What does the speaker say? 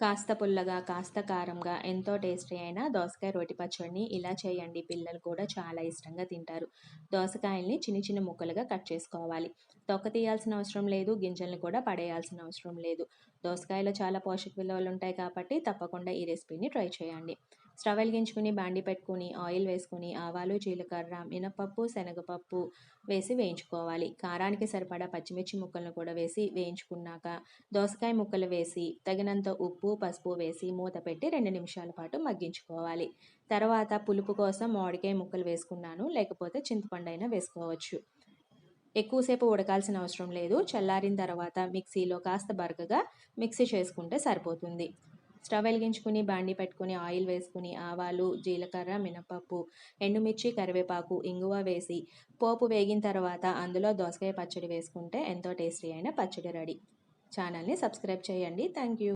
కాస్త పుల్లగా కాస్త కారంగా ఎంతో టేస్టీ అయిన దోసకాయ రోటి పచ్చడిని ఇలా చేయండి. పిల్లలు కూడా చాలా ఇష్టంగా తింటారు. దోసకాయల్ని చిన్న చిన్న ముక్కలుగా కట్ చేసుకోవాలి. తొక్క తీయాల్సిన అవసరం లేదు. గింజల్ని కూడా పడేయాల్సిన అవసరం లేదు. దోసకాయలో చాలా పోషక విలువలు ఉంటాయి కాబట్టి తప్పకుండా ఈ రెసిపీని ట్రై చేయండి. స్టవ్ వెలిగించుకుని బాండి పెట్టుకుని ఆయిల్ వేసుకుని ఆవాలు జీలకర్ర మినపప్పు శనగపప్పు వేసి వేయించుకోవాలి. కారానికి సరిపడా పచ్చిమిర్చి ముక్కలను కూడా వేసి వేయించుకున్నాక దోసకాయ ముక్కలు వేసి తగినంత ఉప్పు పసుపు వేసి మూత పెట్టి రెండు నిమిషాల పాటు మగ్గించుకోవాలి. తర్వాత పులుపు కోసం మామిడికాయ ముక్కలు వేసుకున్నాను లేకపోతే చింతపండు అయినా వేసుకోవచ్చు. ఎక్కువసేపు ఉడకాల్సిన అవసరం లేదు. చల్లారిన తర్వాత మిక్సీలో కాస్త బరకగా మిక్సీ చేసుకుంటే సరిపోతుంది. స్టవ్ వెలిగించుకుని బాండి పెట్టుకుని ఆయిల్ వేసుకుని ఆవాలు జీలకర్ర మినపప్పు ఎండుమిర్చి కరివేపాకు ఇంగువ వేసి పోపు వేగిన తర్వాత అందులో దోసకాయ పచ్చడి వేసుకుంటే ఎంతో టేస్టీ అయిన పచ్చడి రెడీ. ఛానల్ని సబ్స్క్రైబ్ చేయండి. Thank you